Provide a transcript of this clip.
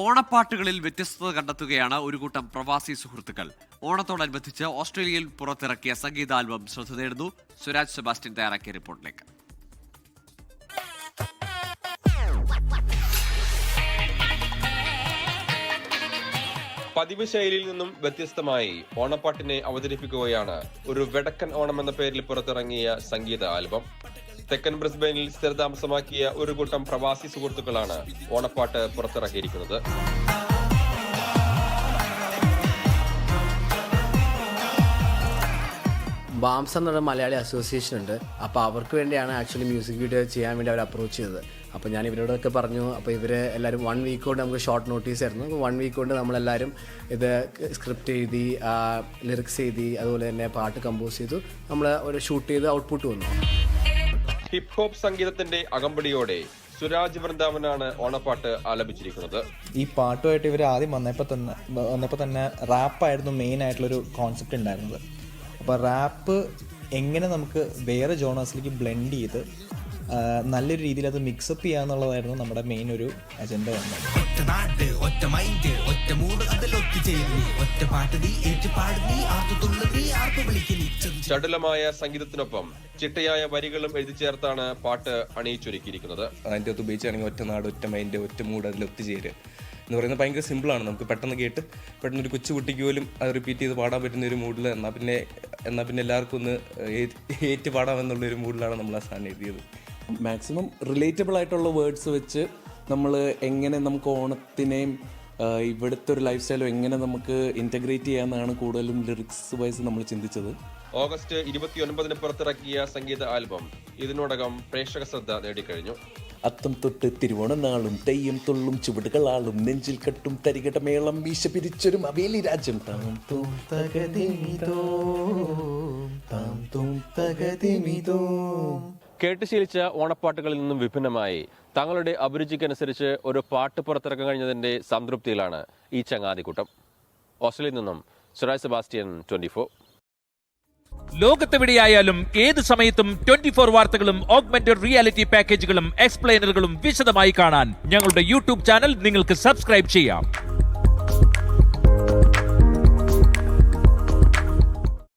ഓണപ്പാട്ടുകളിൽ വ്യത്യസ്തത കണ്ടെത്തുകയാണ് ഒരു കൂട്ടം പ്രവാസി സുഹൃത്തുക്കൾ. ഓണത്തോടനുബന്ധിച്ച് ഓസ്ട്രേലിയയിൽ പുറത്തിറക്കിയ സംഗീതാൽബം ശ്രദ്ധ നേടുന്നു. സുരാജ് സെബാസ്റ്റ്യൻ തയ്യാറാക്കിയ റിപ്പോർട്ടിലേക്ക്. പതിവ് ശൈലിയിൽ നിന്നും വ്യത്യസ്തമായി ഓണപ്പാട്ടിനെ അവതരിപ്പിക്കുകയാണ് ഒരു വെടക്കൻ ഓണം എന്ന പേരിൽ പുറത്തിറങ്ങിയ സംഗീത ആൽബം. തെക്കൻ ബ്രിസ്ബെയിനിൽ സ്ഥിരതാമസമാക്കിയ ഒരു കൂട്ടം പ്രവാസി സുഹൃത്തുക്കളാണ് ഓണപ്പാട്ട് പുറത്തിറക്കിയിരിക്കുന്നത്. ബാംസ് എന്നുള്ള മലയാളി അസോസിയേഷൻ ഉണ്ട്. അപ്പോൾ അവർക്ക് വേണ്ടിയാണ് ആക്ച്വലി മ്യൂസിക് വീഡിയോ ചെയ്യാൻ വേണ്ടി അവർ അപ്രോച്ച് ചെയ്തത്. അപ്പോൾ ഞാൻ ഇവരോടൊക്കെ പറഞ്ഞു അപ്പോൾ ഇവർ എല്ലാവരും വൺ വീക്ക് കൊണ്ട് നമുക്ക് ഷോർട്ട് നോട്ടീസ് ആയിരുന്നു. വൺ വീക്ക് കൊണ്ട് നമ്മളെല്ലാവരും ഇത് സ്ക്രിപ്റ്റ് എഴുതി ലിറിക്സ് എഴുതി അതുപോലെ തന്നെ പാട്ട് കമ്പോസ് ചെയ്തു. നമ്മൾ ഒരു ഷൂട്ട് ചെയ്ത് ഔട്ട്പുട്ട് വന്നു. ഹിപ് ഹോപ്പ് സംഗീതത്തിന്റെ അകമ്പടിയോടെ സുരാജ് വൃന്ദാവനാണ് ഓണപ്പാട്ട് ആലപിച്ചിരിക്കുന്നത്. ഈ പാട്ടുമായിട്ട് ഇവർ ആദ്യം വന്നപ്പോൾ തന്നെ വന്നപ്പോൾ തന്നെ റാപ്പായിരുന്നു മെയിൻ ആയിട്ടുള്ളൊരു കോൺസെപ്റ്റ് ഉണ്ടായിരുന്നത്. അപ്പോൾ റാപ്പ് എങ്ങനെ നമുക്ക് വേറെ ജോണേഴ്സിലേക്ക് ബ്ലെൻഡ് ചെയ്ത് നല്ലൊരു രീതിയിൽ അത് മിക്സപ്പ് ചെയ്യുക എന്നുള്ളതായിരുന്നു നമ്മുടെ മെയിൻ ഒരു അജണ്ട വന്നത് ഒറ്റ നാട് ഒറ്റ മൈൻഡ് ഒറ്റ മൂട് അതിലൊക്കെ ചേർന്ന് ഒറ്റ പാട്ട് നീ ഏറ്റു പാട് നീ ആർത്തു തുള്ളു നീ ആർപ്പ് വിളിക്കലി ചടുലമായ സംഗീതത്തിനൊപ്പം ചിട്ടയായ വരികളും എഴുതി ചേർത്താണ് പാട്ട് അണിയിച്ചൊരുക്കിയിരിക്കുന്നത്. അതിന്റെ അകത്ത് ഉപയോഗിച്ചാണെങ്കിൽ ഒറ്റ നാട് ഒറ്റ മൈൻഡ് ഒറ്റ മൂഡ് അതിൽ ഒത്തുചേരുക. എന്ന് പറയുന്നത് ഭയങ്കര സിമ്പിളാണ് നമുക്ക് പെട്ടെന്ന് കേട്ട് പെട്ടെന്ന് ഒരു കൊച്ചു കുട്ടിക്ക് പോലും അത് റിപ്പീറ്റ് ചെയ്ത് പാടാൻ പറ്റുന്ന ഒരു മൂഡിൽ എന്നാൽ പിന്നെ എന്നാൽ പിന്നെ എല്ലാവർക്കും ഒന്ന് ഏറ്റ് ഏറ്റ് പാടാമെന്നുള്ള ഒരു മൂഡിലാണ് നമ്മൾ ആ സാധനം എഴുതിയത്. മാക്സിമം റിലേറ്റബിൾ ആയിട്ടുള്ള വേർഡ്സ് വെച്ച് നമ്മൾ എങ്ങനെ നമുക്ക് ഓണത്തിനെയും ഇവിടുത്തെ ഒരു ലൈഫ് സ്റ്റൈലും എങ്ങനെ നമുക്ക് ഇന്റഗ്രേറ്റ് ചെയ്യാമെന്നാണ് കൂടുതലും ലിറിക്സ് വൈസ് നമ്മൾ ചിന്തിച്ചത് ഓഗസ്റ്റ് ഇരുപത്തി ഒൻപതിന് പുറത്തിറക്കിയ സംഗീത ആൽബം ഇതിനോടകം പ്രേക്ഷക ശ്രദ്ധ നേടിക്കഴിഞ്ഞു അത്തം തൊട്ട് തിരുവോണ നാളും തെയ്യം തുള്ളും ചുവടുകളാളും നെഞ്ചിൽ കെട്ടും തരികട മേളം വീശ പിരിച്ചൊരും അവേലി രാജ്യം താം തൂം തകതിമിതോ, താം തൂം തകതിമിതോ. കേട്ട് ശീലിച്ച ഓണപ്പാട്ടുകളിൽ നിന്നും വിഭിന്നമായി തങ്ങളുടെ അഭിരുചിക്കനുസരിച്ച് ഒരു പാട്ട് പുറത്തിറക്കാൻ കഴിഞ്ഞതിന്റെ സംതൃപ്തിയിലാണ് ഈ ചങ്ങാതിക്കൂട്ടം. ഓസ്ട്രേലിയയിൽ നിന്നും സുരാജ് സെബാസ്റ്റ്യൻ ട്വന്റി ഫോർ. ലോകത്തെവിടെയായാലും ഏത് സമയത്തും ട്വന്റി ഫോർ വാർത്തകളും ഓഗ്മെന്റഡ് റിയാലിറ്റി പാക്കേജുകളും എക്സ്പ്ലെയിനറുകളും വിശദമായി കാണാൻ ഞങ്ങളുടെ യൂട്യൂബ് ചാനൽ നിങ്ങൾക്ക് സബ്സ്ക്രൈബ് ചെയ്യാം.